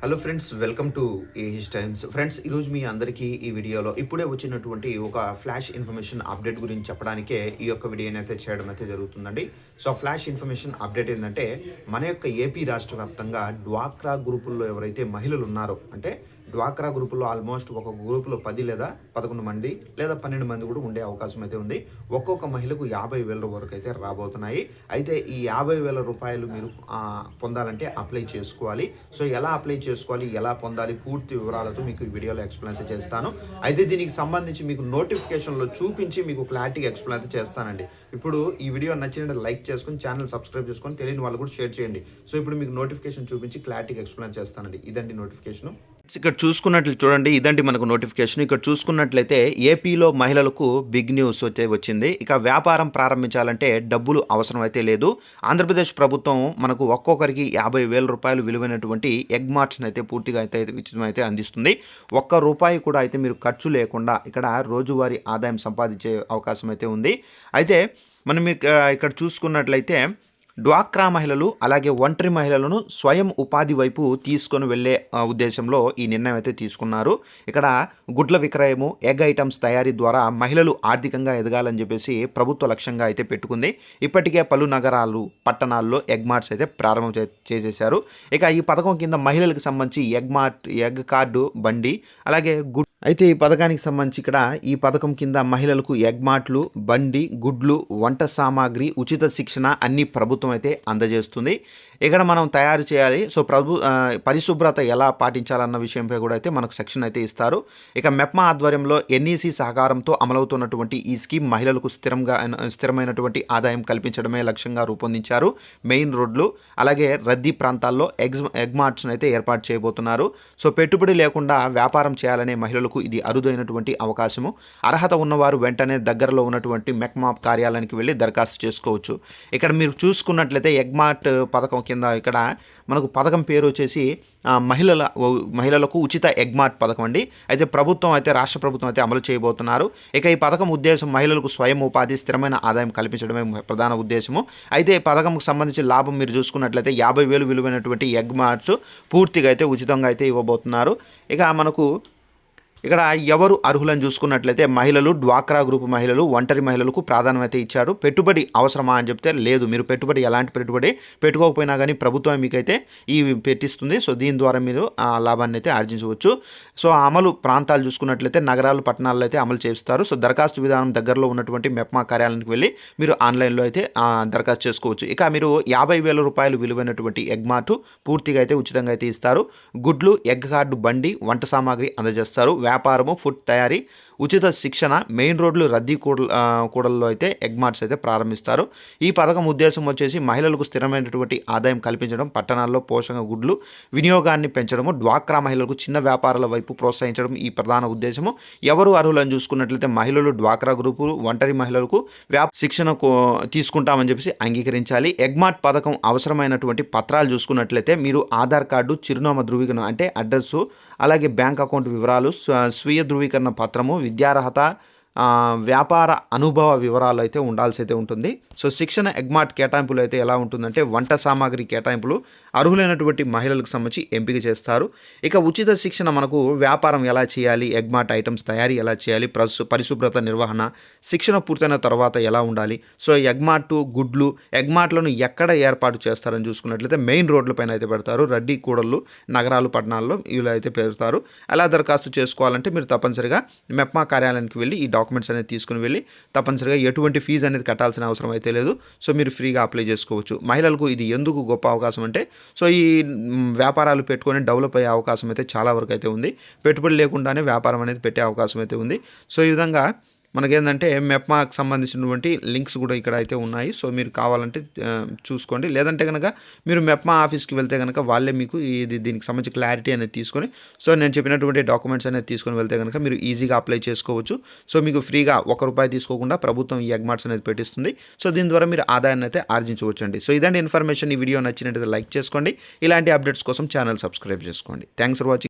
Hello friends welcome to ఏహిస్ Times friends ఈరోజు మీ అందరికీ ఈ వీడియోలో ఇప్పుడే వచ్చినటువంటి ఒక ఫ్లాష్ ఇన్ఫర్మేషన్ అప్డేట్ గురించి చెప్పడానికే ఈ యొక్క వీడియోని అయితే చేయడం అయితే జరుగుతుందండి. సో ఫ్లాష్ ఇన్ఫర్మేషన్ అప్డేట్ ఏంటంటే మన యొక్క ఏపీ రాష్ట్ర వ్యాప్తంగా డ్వాక్రా గ్రూపుల్లో ఎవరైతే మహిళలు ఉన్నారో అంటే డ్వాక్రా గ్రూపులో ఆల్మోస్ట్ ఒక గ్రూపులో పది లేదా పదకొండు మంది లేదా పన్నెండు మంది కూడా ఉండే అవకాశం అయితే ఉంది. ఒక్కొక్క మహిళకు యాభై వేల వరకు అయితే రాబోతున్నాయి. అయితే ఈ యాభై వేల రూపాయలు మీరు పొందాలంటే అప్లై చేసుకోవాలి. సో ఎలా అప్లై చేసుకోవాలి ఎలా పొందాలి పూర్తి వివరాలతో మీకు ఈ వీడియోలో ఎక్స్ప్లెయిన్ అయితే చేస్తాను. అయితే దీనికి సంబంధించి మీకు నోటిఫికేషన్లో చూపించి మీకు క్లారిటీగా ఎక్స్ప్లెయిన్ అయితే చేస్తానండి. ఇప్పుడు ఈ వీడియో నచ్చినట్టు లైక్ చేసుకొని ఛానల్ సబ్స్క్రైబ్ చేసుకొని తెలియని వాళ్ళు కూడా షేర్ చేయండి. సో ఇప్పుడు మీకు నోటిఫికేషన్ చూపించి క్లారిటీగా ఎక్స్ప్లెయిన్ చేస్తానండి. ఇదండి నోటిఫికేషన్. ఇక్కడ చూసుకున్నట్లు చూడండి ఇదండి మనకు నోటిఫికేషన్. ఇక్కడ చూసుకున్నట్లయితే ఏపీలో మహిళలకు బిగ్ న్యూస్ అయితే వచ్చింది. ఇక వ్యాపారం ప్రారంభించాలంటే డబ్బులు అవసరం అయితే లేదు. ఆంధ్రప్రదేశ్ ప్రభుత్వం మనకు ఒక్కొక్కరికి యాభై వేల రూపాయలు విలువైనటువంటి ఎగ్ మార్ట్స్ని అయితే పూర్తిగా అయితే ఉచితం అయితే అందిస్తుంది. ఒక్క రూపాయి కూడా అయితే మీరు ఖర్చు లేకుండా ఇక్కడ రోజువారీ ఆదాయం సంపాదించే అవకాశం అయితే ఉంది. అయితే మనం ఇక్కడ చూసుకున్నట్లయితే డ్వాక్రా మహిళలు అలాగే ఒంటరి మహిళలను స్వయం ఉపాధి వైపు తీసుకొని వెళ్ళే ఉద్దేశంలో ఈ నిర్ణయం అయితే తీసుకున్నారు. ఇక్కడ గుడ్ల విక్రయము ఎగ్ ఐటమ్స్ తయారీ ద్వారా మహిళలు ఆర్థికంగా ఎదగాలని చెప్పేసి ప్రభుత్వ లక్ష్యంగా అయితే పెట్టుకుంది. ఇప్పటికే పలు నగరాలు పట్టణాల్లో ఎగ్ మార్ట్స్ అయితే ప్రారంభం చేసేశారు. ఇక ఈ పథకం కింద మహిళలకు సంబంధించి ఎగ్ మార్ట్ ఎగ్ కార్డు బండి అలాగే గుడ్ అయితే ఈ పథకానికి సంబంధించి ఇక్కడ ఈ పథకం కింద మహిళలకు ఎగ్ మార్ట్లు బండి గుడ్లు వంట సామాగ్రి ఉచిత శిక్షణ అన్ని ప్రభుత్వం అయితే అందజేస్తుంది. ఇక్కడ మనం తయారు చేయాలి. సో ప్రభు పరిశుభ్రత ఎలా పాటించాలన్న విషయంపై కూడా అయితే మనకు సెక్షన్ అయితే ఇస్తారు. ఇక మెప్మా ఆధ్వర్యంలో ఎన్ఈసి సహకారంతో అమలవుతున్నటువంటి ఈ స్కీమ్ మహిళలకు స్థిరంగా స్థిరమైనటువంటి ఆదాయం కల్పించడమే లక్ష్యంగా రూపొందించారు మెయిన్ రోడ్లు. అలాగే రద్దీ ప్రాంతాల్లో ఎగ్జ్ ఎగ్ మార్ట్స్ని అయితే ఏర్పాటు చేయబోతున్నారు. సో పెట్టుబడి లేకుండా వ్యాపారం చేయాలనే మహిళలకు ఇది అరుదైనటువంటి అవకాశము. అర్హత ఉన్నవారు వెంటనే దగ్గరలో ఉన్నటువంటి మెక్మా కార్యాలయానికి వెళ్ళి దరఖాస్తు చేసుకోవచ్చు. ఇక్కడ మీరు చూసుకున్న చూసుకున్నట్లయితే ఎగ్ మార్ట్ పథకం కింద ఇక్కడ మనకు పథకం పేరు వచ్చేసి మహిళల మహిళలకు ఉచిత ఎగ్ మార్ట్ పథకం అండి. అయితే ప్రభుత్వం అయితే రాష్ట్ర ప్రభుత్వం అయితే అమలు చేయబోతున్నారు. ఇక ఈ పథకం ఉద్దేశం మహిళలకు స్వయం ఉపాధి స్థిరమైన ఆదాయం కల్పించడమే ప్రధాన ఉద్దేశము. అయితే ఈ పథకంకు సంబంధించి లాభం మీరు చూసుకున్నట్లయితే యాభై వేలు విలువైనటువంటి ఎగ్ మార్ట్స్ పూర్తిగా అయితే ఉచితంగా అయితే ఇవ్వబోతున్నారు. ఇక మనకు ఇక్కడ ఎవరు అర్హులను చూసుకున్నట్లయితే మహిళలు డ్వాక్రా గ్రూప్ మహిళలు ఒంటరి మహిళలకు ప్రాధాన్యత ఇచ్చారు. పెట్టుబడి అవసరమా అని చెప్తే లేదు. మీరు పెట్టుబడి ఎలాంటి పెట్టుబడి పెట్టుకోకపోయినా కానీ ప్రభుత్వం మీకైతే ఈ పెట్టిస్తుంది. సో దీని ద్వారా మీరు ఆ లాభాన్ని అయితే ఆర్జించవచ్చు. సో అమలు ప్రాంతాలు చూసుకున్నట్లయితే నగరాలు పట్టణాల్లో అయితే అమలు చేస్తారు సో దరఖాస్తు విధానం దగ్గరలో ఉన్నటువంటి మెప్మా కార్యాలయానికి వెళ్ళి మీరు ఆన్లైన్లో అయితే దరఖాస్తు చేసుకోవచ్చు. ఇక మీరు యాభై వేల రూపాయలు విలువైనటువంటి ఎగ్ మార్టు పూర్తిగా అయితే ఉచితంగా అయితే ఇస్తారు. గుడ్లు ఎగ్ కార్డు బండి వంట సామాగ్రి అందజేస్తారు. వ్యాపారము ఫుడ్ తయారీ ఉచిత శిక్షణ మెయిన్ రోడ్లు రద్దీ కూడ కూడల్లో అయితే ఎగ్మార్ట్స్ అయితే ప్రారంభిస్తారు. ఈ పథకం ఉద్దేశం వచ్చేసి మహిళలకు స్థిరమైనటువంటి ఆదాయం కల్పించడం పట్టణాల్లో పోషక గుడ్లు వినియోగాన్ని పెంచడము డ్వాక్రా మహిళలకు చిన్న వ్యాపారాల వైపు ప్రోత్సహించడం ఈ ప్రధాన ఉద్దేశము. ఎవరు అర్హులని చూసుకున్నట్లయితే మహిళలు డ్వాక్రా గ్రూపులు ఒంటరి మహిళలకు వ్యాప శిక్షణ కో- తీసుకుంటామని చెప్పేసి అంగీకరించాలి. ఎగ్మార్ట్ పథకం అవసరమైనటువంటి పత్రాలు చూసుకున్నట్లయితే మీరు ఆధార్ కార్డు చిరునామా ధృవీకరణ అంటే అడ్రస్సు అలాగే బ్యాంక్ అకౌంట్ వివరాలు స్వ- స్వీయ ధృవీకరణ పత్రము విద్యార్హత వ్యాపార అనుభవ వివరాలు అయితే ఉండాల్సి అయితే ఉంటుంది. సో శిక్షణ ఎగ్మార్ట్ కేటాయింపులు అయితే ఎలా ఉంటుందంటే వంట సామాగ్రి కేటాయింపులు అర్హులైనటువంటి మహిళలకు సంబంధించి ఎంపిక చేస్తారు. ఇక ఉచిత శిక్షణ మనకు వ్యాపారం ఎలా చేయాలి? ఎగ్మార్ట్ ఐటమ్స్ తయారీ ఎలా చేయాలి? ప్రసు పరిశుభ్రత నిర్వహణ శిక్షణ పూర్తయిన తర్వాత ఎలా ఉండాలి? సో ఎగ్మాట్ గుడ్లు ఎగ్మార్ట్లను ఎక్కడ ఏర్పాటు చేస్తారని చూసుకున్నట్లయితే మెయిన్ రోడ్లపైన అయితే పెడతారు. రెడ్డి కూడళ్ళు నగరాలు పట్టణాల్లో వీళ్ళు అయితే పెడతారు. ఎలా దరఖాస్తు చేసుకోవాలంటే మీరు తప్పనిసరిగా మెప్మా కార్యాలయానికి వెళ్ళి ఈ డాక్యుమెంట్స్ అనేది తీసుకుని వెళ్ళి తప్పనిసరిగా ఎటువంటి ఫీజు అనేది కట్టాల్సిన అవసరం అయితే లేదు. సో మీరు ఫ్రీగా అప్లై చేసుకోవచ్చు. మహిళలకు ఇది ఎందుకు గొప్ప అవకాశం అంటే సో ఈ వ్యాపారాలు పెట్టుకొని డెవలప్ అయ్యే అవకాశం అయితే చాలా వరకు అయితే ఉంది. పెట్టుబడి లేకుండానే వ్యాపారం అనేది పెట్టే అవకాశం అయితే ఉంది. సో ఈ విధంగా మనకేంటంటే మెప్మాకి సంబంధించినటువంటి లింక్స్ కూడా ఇక్కడ అయితే ఉన్నాయి. సో మీరు కావాలంటే చూసుకోండి. లేదంటే కనుక మీరు మెప్మా ఆఫీస్కి వెళ్తే కనుక వాళ్ళే మీకు ఇది దీనికి సంబంధించి క్లారిటీ అనేది తీసుకొని సో నేను చెప్పినటువంటి డాక్యుమెంట్స్ అనేది తీసుకొని వెళ్తే కనుక మీరు ఈజీగా అప్లై చేసుకోవచ్చు. సో మీకు ఫ్రీగా ఒక రూపాయి తీసుకోకుండా ప్రభుత్వం ఈ ఎగ్మార్ట్స్ అనేది పెట్టిస్తుంది. సో దీని ద్వారా మీరు ఆదాయాన్ని అయితే ఆర్జించవచ్చు అండి సో ఇదండి ఇన్ఫర్మేషన్. ఈ వీడియో నచ్చినట్లయితే లైక్ చేసుకోండి. ఇలాంటి అప్డేట్స్ కోసం ఛానల్ సబ్స్క్రైబ్ చేసుకోండి. Thanks for watching.